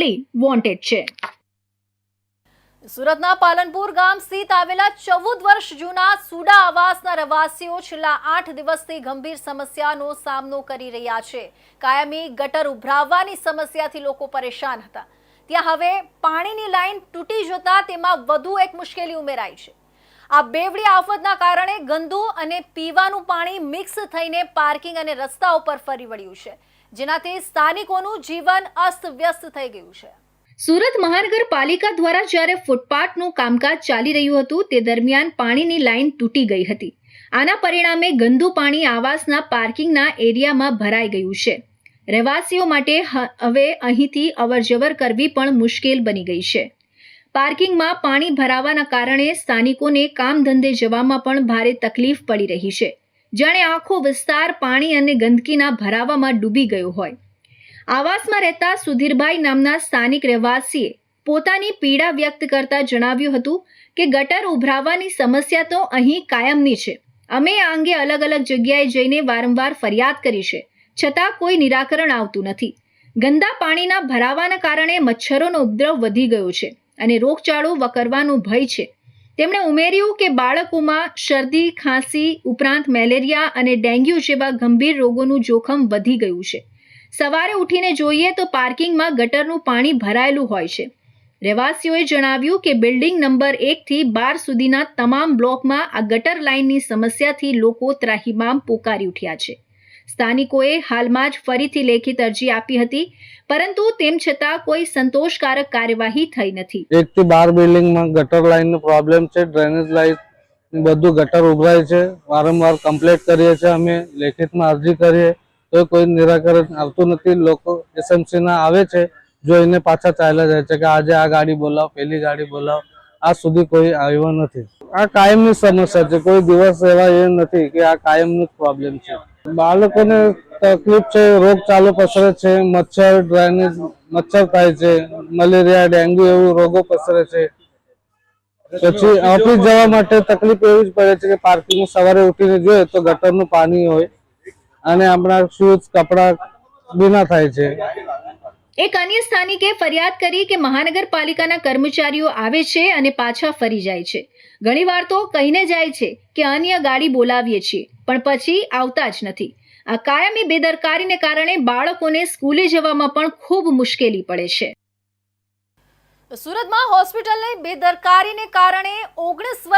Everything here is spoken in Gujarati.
ઓનલી વોન્ટેડ છે. સુરતના પાલનપુર ગામ સ્થિત આવેલા ચૌદ વર્ષ જૂના સુડા આવાસના રહેવાસીઓ છેલ્લા આઠ દિવસથી ગંભીર સમસ્યાનો સામનો કરી રહ્યા છે. કાયમી ગટર ઉભરાવવાની સમસ્યાથી લોકો પરેશાન હતા. ત્યાં હવે પાણીની લાઈન તૂટી જતા તેમાં વધુ એક મુશ્કેલી ઉમેરાઈ છે. આ બેવડી આફતના કારણે ગંદુ અને પીવાનું પાણી મિક્સ થઈને પાર્કિંગ અને રસ્તા ઉપર ફરી વળ્યું છે, જેનાથી સ્થાનિકોનું જીવન અસ્તવ્યસ્ત થઈ ગયું છે. સુરત મહાનગરપાલિકા દ્વારા જ્યારે ફૂટપાથનું કામકાજ ચાલી રહ્યું હતું, તે દરમિયાન પાણીની લાઇન તૂટી ગઈ હતી. આના પરિણામે ગંદુ પાણી આવાસના પાર્કિંગના એરિયામાં ભરાઈ ગયું છે. રહેવાસીઓ માટે હવે અહીંથી અવરજવર કરવી પણ મુશ્કેલ બની ગઈ છે. પાર્કિંગમાં પાણી ભરાવાના કારણે સ્થાનિકોને કામ ધંધે જવામાં પણ ભારે તકલીફ પડી રહી છે. જાણે આખો વિસ્તાર પાણી અને ગંદકીના ભરાવામાં ડૂબી ગયો હોય. આવાસમાં રહેતા સુધીરભાઈ નામના સ્થાનિક રહેવાસીએ પોતાની પીડા વ્યક્ત કરતા જણાવ્યું હતું કે ગટર ઉભરાવાની સમસ્યા તો અહીં કાયમની છે. અમે આ અંગે અલગ અલગ જગ્યાએ જઈને વારંવાર ફરિયાદ કરી છે. છતાં કોઈ નિરાકરણ આવતું નથી. ગંદા પાણીના ભરાવાના કારણે મચ્છરોનો ઉપદ્રવ વધી ગયો છે. અને રોગચાળો વકરવાનો ભય છે. તેમણે ઉમેર્યું કે બાળકોમાં શરદી, ખાંસી, ઉપરાંત મેલેરિયા અને ડેન્ગ્યુ જેવા ગંભીર રોગોનું જોખમ વધી ગયું છે. સવારે ઉઠીને જોઈએ તો પાર્કિંગમાં ગટરનું પાણી ભરાયેલું હોય છે. રહેવાસીઓએ જણાવ્યું કે બિલ્ડિંગ નંબર એકથી બાર સુધીના તમામ બ્લોકમાં આ ગટર લાઇનની સમસ્યાથી લોકો ત્રાહિમામ પોકારી ઉઠ્યા છે. સ્થાનિકોએ હાલમાં જ ફરીથી લેખિત અરજી આપી હતી, પરંતુ તેમ છતાં કોઈ સંતોષકારક કાર્યવાહી થઈ નથી. એક થી બાર બિલ્ડિંગમાં ગટર લાઇનનો પ્રોબ્લેમ છે, ડ્રેનેજ લાઇન બધું ગટર ઉભરાય છે, વારંવાર કમ્પ્લેટ કરીએ છીએ અમે, લેખિતમાં અરજી કરીએ, તો કોઈ નિરાકરણ આવતું નથી. લોકો એસએમસીના આવે છે જોઈને પાછા ચાલ્યા જાય છે કે આજે આ ગાડી બોલાવો, પેલી ગાડી બોલાવો, આ સુધી કોઈ આવ્યો નથી. આ કાયમની સમસ્યા છે, કોઈ દિવસ એવા એ નથી કે આ કાયમનો પ્રોબ્લેમ છે. બાળકોને તકલીફ છે, રોગ ચાલુ પસરે છે, મચ્છર, ડ્રાયનેજ, મચ્છર થાય છે, મલેરિયા, ડેન્ગ્યુ એવું રોગો પસરે છે. પછી ઓફિસ જવા માટે તકલીફ એવી જ પડે છે કે પાર્કિંગ સવારે ઉઠીને જોઈએ તો ગટરનું પાણી હોય અને આપણા શૂઝ, કપડા ભીના થાય છે. એક અન્ય સ્થાનિકે ફરિયાદ કરી કે મહાનગરપાલિકાના કર્મચારીઓ આવે છે અને પાછા ફરી જાય છે. ઘણીવાર તો કહીને જાય છે કે અન્ય ગાડી બોલાવીએ છીએ, પણ પછી આવતા જ નથી. આ કાયમી બેદરકારીને કારણે બાળકોને સ્કૂલે જવામાં પણ ખૂબ મુશ્કેલી પડે છે. સુરતમાં હોસ્પિટલની બેદરકારીને કારણે ઓગણીસ વર્ષ